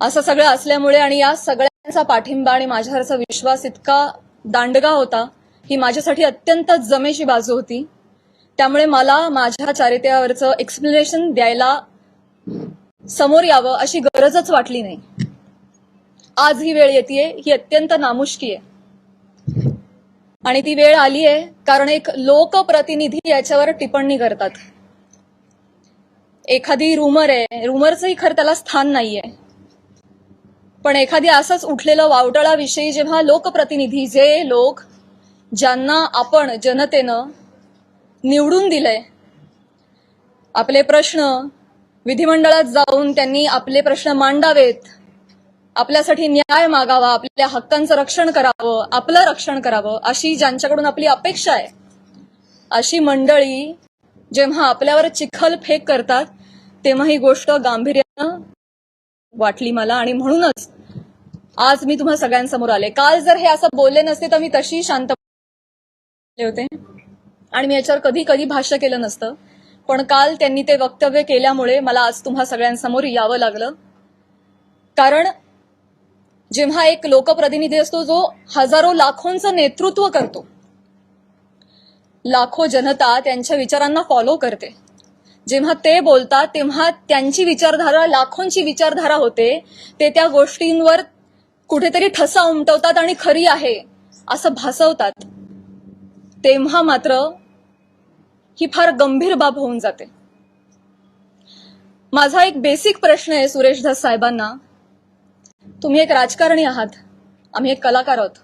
असं सगळं असल्यामुळे आणि या सगळ्यांचा पाठिंबा आणि माझ्यावरचा विश्वास इतका दांडगा होता ही माझ्यासाठी अत्यंत जमेची बाजू होती. त्यामुळे मला माझ्या चारित्र्यावरचं एक्सप्लेनेशन द्यायला समोर यावं अशी गरजच वाटली नाही. आज ही वेळ येते ही अत्यंत नामुष्की आहे. आणि ती वेळ आली आहे कारण एक लोकप्रतिनिधी याच्यावर टिप्पणी करतात. एखादी रुमर आहे रुमरचंही खरं त्याला स्थान नाहीये. पण एखादी असंच उठलेलं वावटळाविषयी जेव्हा लोकप्रतिनिधी जे लोक ज्यांना आपण जनतेनं निवडून दिलंय आपले प्रश्न विधिमंडळात जाऊन त्यांनी आपले प्रश्न मांडावेत आपल्यासाठी न्याय मागावा आपल्या हक्कांचं रक्षण करावं आपलं रक्षण करावं अशी ज्यांच्याकडून आपली अपेक्षा आहे अशी मंडळी जेव्हा आपल्यावर चिखल फेक करतात तेव्हा ही गोष्ट गांभीर्यानं वाटली मला आणि म्हणूनच आज मी तुम्हा सगळ्यांसमोर आले. काल जर हे असं बोलले नसते तर मी तशी शांत होते. आणि मी याच्यावर कधी कधी भाष्य केलं नसतं. पण काल त्यांनी ते वक्तव्य केल्यामुळे मला आज तुम्हा सगळ्यांसमोर यावं लागलं. कारण जेव्हा एक लोकप्रतिनिधी असतो जो हजारो लाखोंचं नेतृत्व करतो लाखो जनता त्यांच्या विचारांना फॉलो करते. जेव्हा ते बोलतात तेव्हा त्यांची विचारधारा लाखोंची विचारधारा होते. ते त्या गोष्टींवर कुठेतरी ठसा उमटवतात आणि खरी आहे असं भासवतात. तेव्हा मात्र ही फार गंभीर बाब होऊन जाते. माझा एक बेसिक प्रश्न आहे सुरेश धस साहेबांना. तुम्ही एक राजकारणी आहात. आम्ही एक कलाकार आहोत.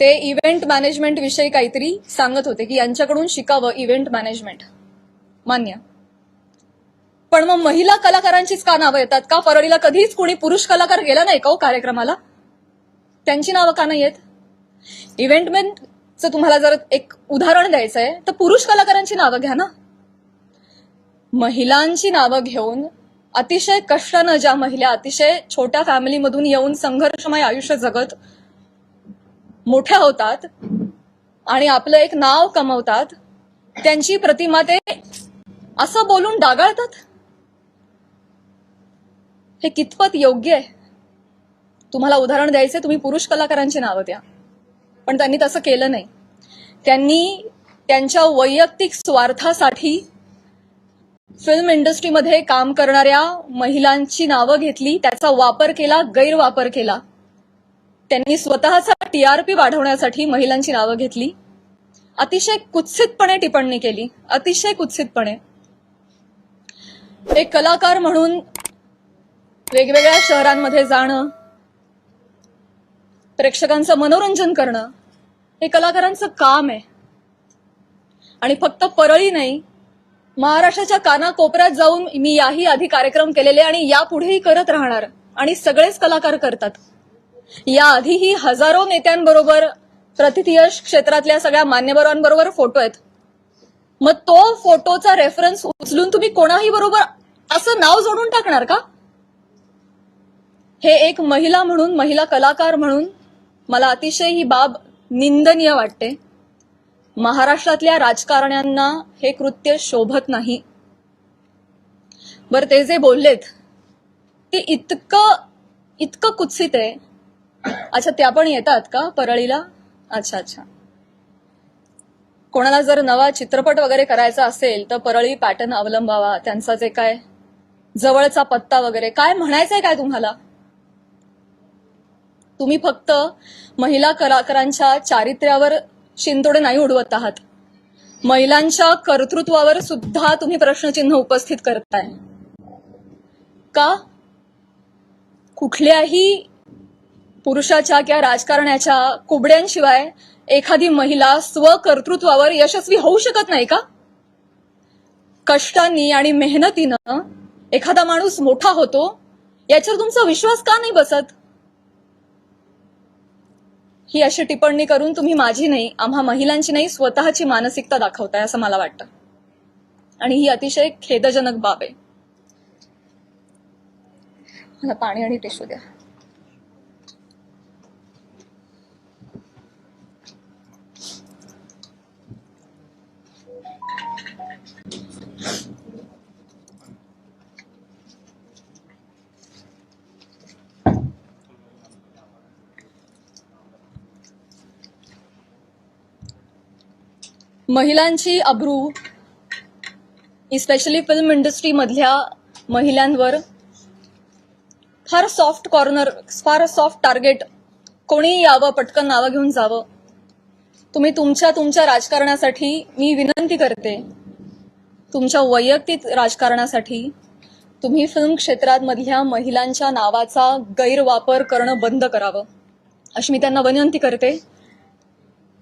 ते इव्हेंट मॅनेजमेंट विषयी काहीतरी सांगत होते की यांच्याकडून शिकावं इव्हेंट मॅनेजमेंट मान्य. पण मग महिला कलाकारांचीच का नावं येतात? का परळीला कधीच कुणी पुरुष कलाकार गेला नाही का हो कार्यक्रमाला? त्यांची नावं का नाही येत इव्हेंटमेंटचं तुम्हाला जर एक उदाहरण द्यायचं आहे तर पुरुष कलाकारांची नावं घ्या ना. महिलांची नावं घेऊन अतिशय कष्टानं ज्या महिला अतिशय छोट्या फॅमिलीमधून येऊन संघर्षमय आयुष्य जगत मोठ्या होतात आणि आपलं एक नाव कमवतात त्यांची प्रतिमा ते असं बोलून डागाळतात? हे कितपत योग्य आहे? तुम्हाला उदाहरण द्यायचे तुम्ही पुरुष कलाकारांची नावं द्या. पण त्यांनी तसं केलं नाही. त्यांनी त्यांच्या वैयक्तिक स्वार्थासाठी फिल्म इंडस्ट्रीमध्ये काम करणाऱ्या महिलांची नावं घेतली त्याचा वापर केला गैरवापर केला. त्यांनी स्वतःचा टीआरपी वाढवण्यासाठी महिलांची नावं घेतली. अतिशय कुत्सितपणे टिप्पणी केली. अतिशय कुत्सितपणे. एक कलाकार म्हणून वेगवेगळ्या शहरांमध्ये जाणं प्रेक्षकांचं मनोरंजन करणं हे कलाकारांचं काम आहे. आणि फक्त परळी नाही महाराष्ट्राच्या कानाकोपऱ्यात जाऊन मी याही आधी कार्यक्रम केलेले आणि यापुढेही करत राहणार. आणि सगळेच कलाकार करतात. याआधीही हजारो नेत्यांबरोबर प्रतिथयश क्षेत्रातल्या सगळ्या मान्यवरांबरोबर फोटो आहेत. मग तो फोटोचा रेफरन्स उचलून तुम्ही कोणाही बरोबर असं नाव जोडून टाकणार का? हे एक महिला म्हणून महिला कलाकार म्हणून मला अतिशय ही बाब निंदनीय वाटते. महाराष्ट्रातल्या राजकारण्यांना हे कृत्य शोभत नाही. बरं ते जे बोललेत ते इतकं इतकं कुत्सित आहे. अच्छा त्या पण येतात का परळीला? अच्छा अच्छा. कोणाला जर नवा चित्रपट वगैरे करायचा असेल तर परळी पॅटर्न अवलंबावा. त्यांचा जे काय जवळचा पत्ता वगैरे. काय म्हणायचंय काय तुम्हाला? तुम्ही फक्त महिला कलाकारांच्या चारित्र्यावर शिंतोडे नाही उडवत आहात. महिलांच्या कर्तृत्वावर सुद्धा तुम्ही प्रश्नचिन्ह उपस्थित करताय. का? कुठल्याही पुरुषाच्या किंवा राजकारण्याच्या कुबड्यांशिवाय एखादी महिला स्वकर्तृत्वावर यशस्वी होऊ शकत नाही का? कष्टांनी आणि मेहनतीनं एखादा माणूस मोठा होतो याच्यावर तुमचा विश्वास का नाही बसत? ही अशी टिप्पणी करून तुम्ही माझी नाही आम्हा महिलांची नाही स्वतःची मानसिकता दाखवताय असं मला वाटतं. आणि ही अतिशय खेदजनक बाब आहे. मला पाणी आणि टिश्यू द्या. महिलांची अब्रू इस्पेशली फिल्म इंडस्ट्रीमधल्या महिलांवर फार सॉफ्ट कॉर्नर फार सॉफ्ट टार्गेट कोणी यावं पटकन नावं घेऊन जावं. तुम्ही तुमच्या तुमच्या राजकारणासाठी मी विनंती करते. तुमच्या वैयक्तिक राजकारणासाठी तुम्ही फिल्म क्षेत्रामधल्या महिलांच्या नावाचा गैरवापर करणं बंद करावं. अशी मी त्यांना विनंती करते.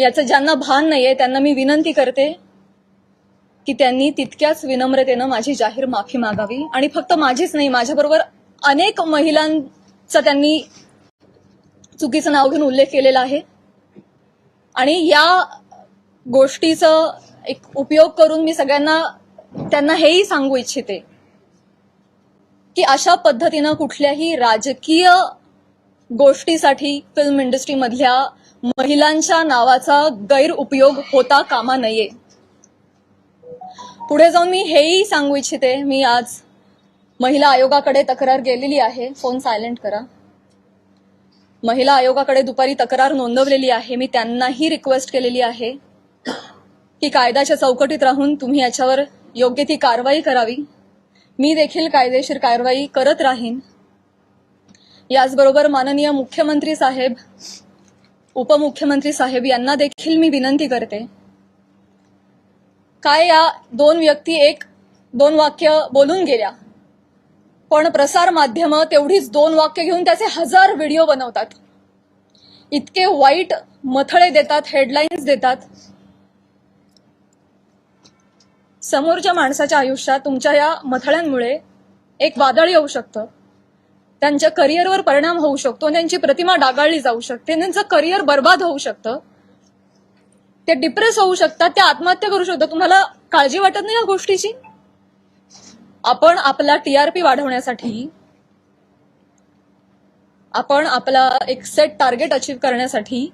याचं ज्यांना भान नाहीये त्यांना मी विनंती करते की त्यांनी तितक्याच विनम्रतेनं माझी जाहीर माफी मागावी. आणि फक्त माझीच नाही माझ्याबरोबर अनेक महिलांचा त्यांनी चुकीचं नाव घेऊन उल्लेख केलेला आहे. आणि या गोष्टीचं एक उपयोग करून मी सगळ्यांना त्यांना हेही सांगू इच्छिते की अशा पद्धतीनं कुठल्याही राजकीय गोष्टीसाठी फिल्म इंडस्ट्रीमधल्या महिलांच्या नावाचा गैरउपयोग होता कामा नये. पुढे जाऊन मी हेही सांगू इच्छिते मी आज महिला आयोगाकडे तक्रार गेलेली आहे. फोन सायलेंट करा. महिला आयोगाकडे दुपारी तक्रार नोंदवलेली आहे. मी त्यांनाही रिक्वेस्ट केलेली आहे की कायद्याच्या चौकटीत राहून तुम्ही याच्यावर योग्य ती कारवाई करावी. मी देखील कायदेशीर कारवाई करत राहीन. याचबरोबर माननीय मुख्यमंत्री साहेब उपमुख्यमंत्री साहेब यांना देखील मी विनंती करते. काय या दोन व्यक्ती एक दोन वाक्य बोलून गेल्या. पण प्रसार माध्यमं तेवढीच दोन वाक्य घेऊन त्याचे हजार व्हिडिओ बनवतात. इतके वाईट मथळे देतात हेडलाईन्स देतात. समोरच्या माणसाच्या आयुष्यात तुमच्या या मथळ्यांमुळे एक वादळ येऊ शकतं. त्यांच्या करिअरवर परिणाम होऊ शकतो त्यांची प्रतिमा डागाळली जाऊ शकते. त्यांचं करिअर बर्बाद होऊ शकतं. ते डिप्रेस होऊ शकतात ते आत्महत्या करू शकतात. तुम्हाला काळजी वाटत नाही या गोष्टीची? आपण आपला टीआरपी वाढवण्यासाठी आपण आपला एक सेट टार्गेट अचीव करण्यासाठी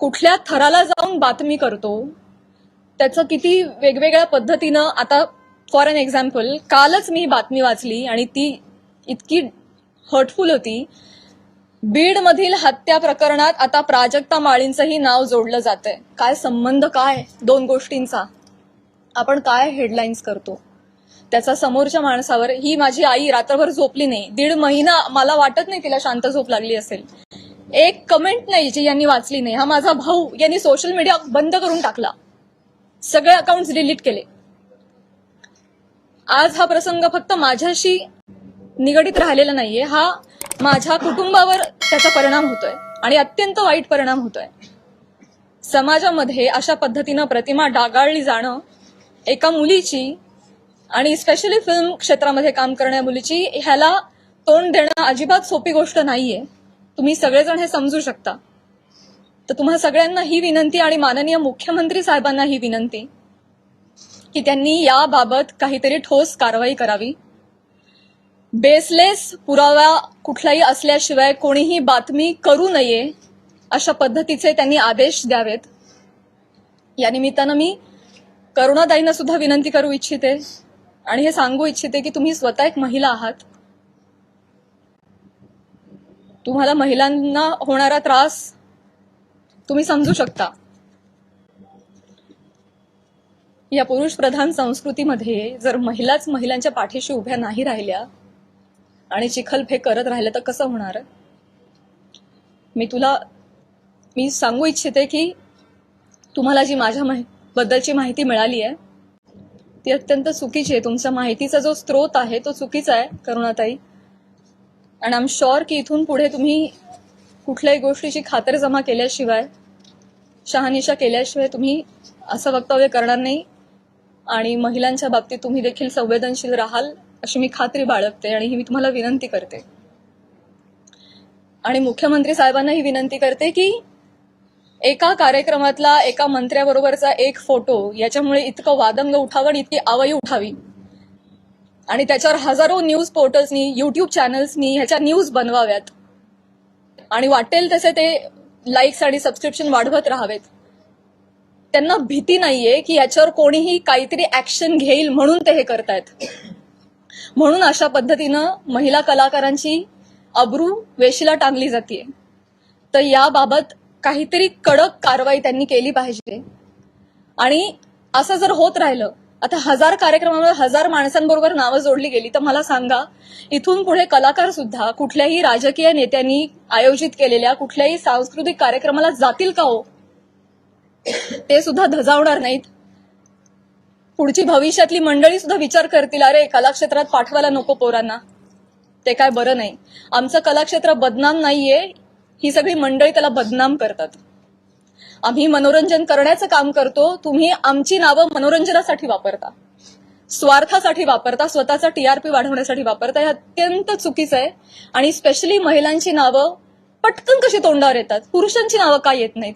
कुठल्या थराला जाऊन बातमी करतो त्याचं किती वेगवेगळ्या पद्धतीनं आता फॉर अन एक्झाम्पल कालच मी बातमी वाचली आणि ती इतकी हर्टफुल होती. बीडमधील हत्या प्रकरणात आता प्राजक्ता माळींचंही नाव जोडलं जातंय. काय संबंध काय दोन गोष्टींचा? आपण काय हेडलाईन्स करतो? त्याचा समोरच्या माणसावर ही माझी आई रात्रभर झोपली नाही. दीड महिना मला वाटत नाही तिला शांत झोप लागली असेल. एक कमेंट नाही जी यांनी वाचली नाही. हा माझा भाऊ यांनी सोशल मीडिया बंद करून टाकला. सगळे अकाउंट डिलीट केले. आज हा प्रसंग फक्त माझ्याशी निगडीत राहिलेला नाहीये. हा माझ्या कुटुंबावर त्याचा परिणाम होतोय आणि अत्यंत वाईट परिणाम होतोय. समाजामध्ये अशा पद्धतीनं प्रतिमा डागाळली जाणं एका मुलीची आणि स्पेशली फिल्म क्षेत्रामध्ये काम करणाऱ्या मुलीची ह्याला तोंड देणं अजिबात सोपी गोष्ट नाहीये. तुम्ही सगळेजण हे समजू शकता. तर तुम्हा सगळ्यांना ही विनंती आणि माननीय मुख्यमंत्री साहेबांना ही विनंती की त्यांनी याबाबत काहीतरी ठोस कारवाई करावी. बेसलेस पुरावा कुठलाही असल्याशिवाय कोणीही बातमी करू नये अशा पद्धतीचे त्यांनी आदेश द्यावेत. या निमित्तानं मी करुणाताईंना सुद्धा विनंती करू इच्छिते आणि हे सांगू इच्छिते की तुम्ही स्वतः एक महिला आहात. तुम्हाला महिलांना होणारा त्रास तुम्ही समजू शकता. या पुरुष प्रधान संस्कृतीमध्ये जर महिलाच महिलांच्या पाठीशी उभ्या नाही राहिल्या आणि चिखलफेक करत राहिलं तर कसं होणार? मी तुला मी सांगू इच्छिते की तुम्हाला जी माझ्या माहि बद्दलची माहिती मिळाली आहे ती अत्यंत चुकीची आहे. तुमच्या माहितीचा जो स्रोत आहे तो चुकीचा आहे करुणाताई. आणि आम शुअर की इथून पुढे तुम्ही कुठल्याही गोष्टीची खातरजमा केल्याशिवाय शहानिशा केल्याशिवाय तुम्ही असं वक्तव्य करणार नाही. आणि महिलांच्या बाबतीत तुम्ही देखील संवेदनशील राहाल. अशी मी खात्री बाळगते आणि ही मी तुम्हाला विनंती करते. आणि मुख्यमंत्री साहेबांना ही विनंती करते की एका कार्यक्रमातला एका मंत्र्याबरोबरचा एक फोटो याच्यामुळे इतकं वादंग उठावं आणि इतकी आवई उठावी. आणि त्याच्यावर हजारो न्यूज पोर्टल्सनी युट्यूब चॅनल्सनी ह्याच्या न्यूज बनवाव्यात. आणि वाटेल तसे ते लाईक्स आणि सबस्क्रिप्शन वाढवत राहावेत. त्यांना भीती नाहीये की याच्यावर कोणीही काहीतरी ऍक्शन घेईल म्हणून ते हे करतायत. म्हणून अशा पद्धतीनं महिला कलाकारांची अब्रू वेशीला टांगली जाते तर याबाबत काहीतरी कडक कारवाई त्यांनी केली पाहिजे. आणि असं जर होत राहिलं आता हजार कार्यक्रमामध्ये हजार माणसांबरोबर नावं जोडली गेली तर मला सांगा इथून पुढे कलाकार सुद्धा कुठल्याही राजकीय नेत्यांनी आयोजित केलेल्या कुठल्याही सांस्कृतिक कार्यक्रमाला जातील का हो? ते सुद्धा धजावणार नाहीत. पुढची भविष्यातली मंडळी सुद्धा विचार करतील अरे कलाक्षेत्रात पाठवायला नको पोरांना. ते काय बरं नाही. आमचं कलाक्षेत्र बदनाम नाहीये. ही सगळी मंडळी त्याला बदनाम करतात. आम्ही मनोरंजन करण्याचं काम करतो. तुम्ही आमची नावं मनोरंजनासाठी वापरता. स्वार्थासाठी वापरता. स्वतःचा टीआरपी वाढवण्यासाठी वापरता. हे अत्यंत चुकीचं आहे. आणि स्पेशली महिलांची नावं पटकन कशी तोंडावर येतात? पुरुषांची नावं काय येत नाहीत?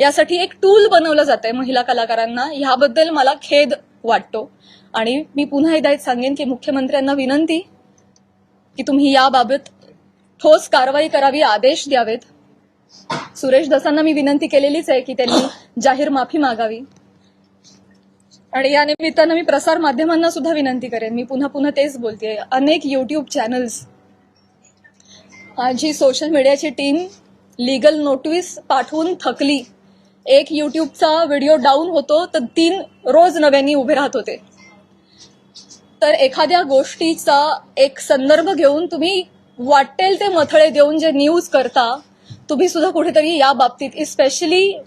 यासाठी एक टूल बनवलं जात आहे महिला कलाकारांना. ह्याबद्दल मला खेद वाटतो. आणि मी पुन्हा एकदा सांगेन की मुख्यमंत्र्यांना विनंती की तुम्ही याबाबत ठोस कारवाई करावी आदेश द्यावेत. सुरेश दसांना मी विनंती केलेलीच आहे की त्यांनी जाहीर माफी मागावी. आणि या निमित्तानं मी प्रसार माध्यमांना सुद्धा विनंती करेन. मी पुन्हा पुन्हा तेच बोलते अनेक युट्यूब चॅनल्स माझी सोशल मीडियाची टीम लीगल नोटीस पाठवून थकली एक यूट्यूबचा व्हिडिओ डाऊन होतो तर तीन रोज नव्याने उभे राहत होते. तर एखाद्या गोष्टीचा एक संदर्भ घेऊन तुम्ही वाटेल ते मथळे देऊन जे न्यूज करता तुम्ही सुद्धा कुठेतरी या बाबतीत स्पेशली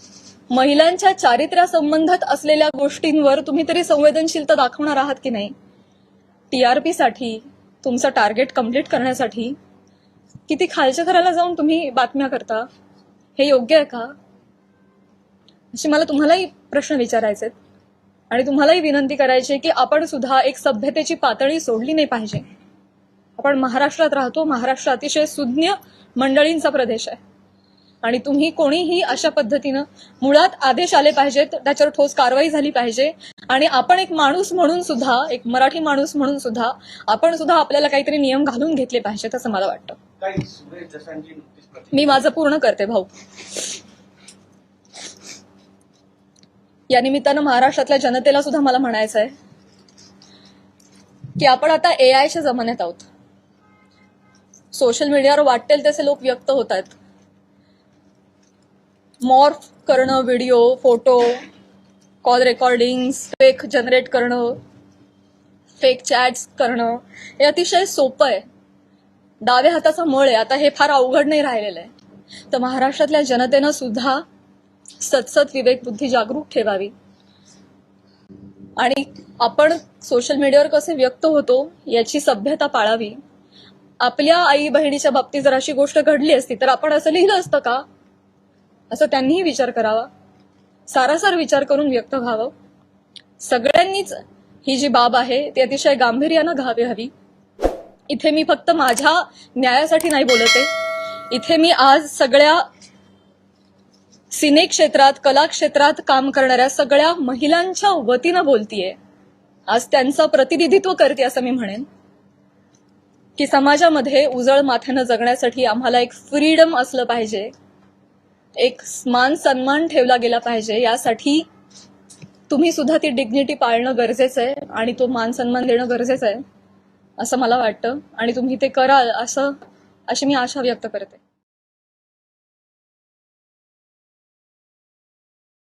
महिलांच्या चारित्र्यासंबंधात असलेल्या गोष्टींवर तुम्ही तरी संवेदनशीलता दाखवणार आहात की नाही? टी आर पीसाठी तुमचं टार्गेट कंप्लीट करण्यासाठी किती खालच्या घराला जाऊन तुम्ही बातम्या करता? हे योग्य आहे का? अशी मला तुम्हालाही प्रश्न विचारायचे आहेत. आणि तुम्हालाही विनंती करायची की आपण सुद्धा एक सभ्यतेची पातळी सोडली नाही पाहिजे. आपण महाराष्ट्रात राहतो महाराष्ट्र अतिशय सुज्ञ मंडळींचा प्रदेश आहे. आणि तुम्ही कोणीही अशा पद्धतीनं मुळात आदेश आले पाहिजेत त्याच्यावर ठोस कारवाई झाली पाहिजे. आणि आपण एक माणूस म्हणून सुद्धा एक मराठी माणूस म्हणून सुद्धा आपण सुद्धा आपल्याला काहीतरी नियम घालून घेतले पाहिजेत असं मला वाटतं. मी माझं पूर्ण करते भाऊ. या निमित्तानं महाराष्ट्रातल्या जनतेला सुद्धा मला म्हणायचं आहे की आपण आता ए आयच्या जमान्यात आहोत. सोशल मीडियावर वाटेल तसे लोक व्यक्त होत आहेत. मॉर्फ करणं video photo call recordings fake generate करणं फेक चॅट्स करणं हे अतिशय सोपं आहे. डाव्या हाताचा मळ आहे. आता हे फार अवघड नाही राहिलेलं आहे. तर महाराष्ट्रातल्या जनतेनं सुद्धा सतसत विवेक बुद्धी जागरूक ठेवावी. आणि आपण सोशल मीडियावर कसे व्यक्त होतो याची सभ्यता पाळावी. आपल्या आई बहिणीच्या बाबतीत जर अशी गोष्ट घडली असती तर आपण असं लिहिलं असतं का? असं त्यांनीही विचार करावा. सारासार विचार करून व्यक्त व्हावं. सगळ्यांनीच ही जी बाब आहे ती अतिशय गांभीर्यानं घ्यावी हवी. इथे मी फक्त माझ्या न्यायासाठी नाही बोलत. आहे इथे मी आज सगळ्या सिने क्षेत्रात कला क्षेत्रात काम करणाऱ्या सगळ्या महिलांच्या वतीनं बोलतीये. आज त्यांचं प्रतिनिधित्व करते असं मी म्हणेन. की समाजामध्ये उजळ माथ्यानं जगण्यासाठी आम्हाला एक फ्रीडम असलं पाहिजे. एक मान सन्मान ठेवला गेला पाहिजे. यासाठी तुम्ही सुद्धा ती डिग्निटी पाळणं गरजेचं आहे आणि तो मान सन्मान देणं गरजेचं आहे असं मला वाटतं. आणि तुम्ही ते कराल असं अशी मी आशा व्यक्त करते.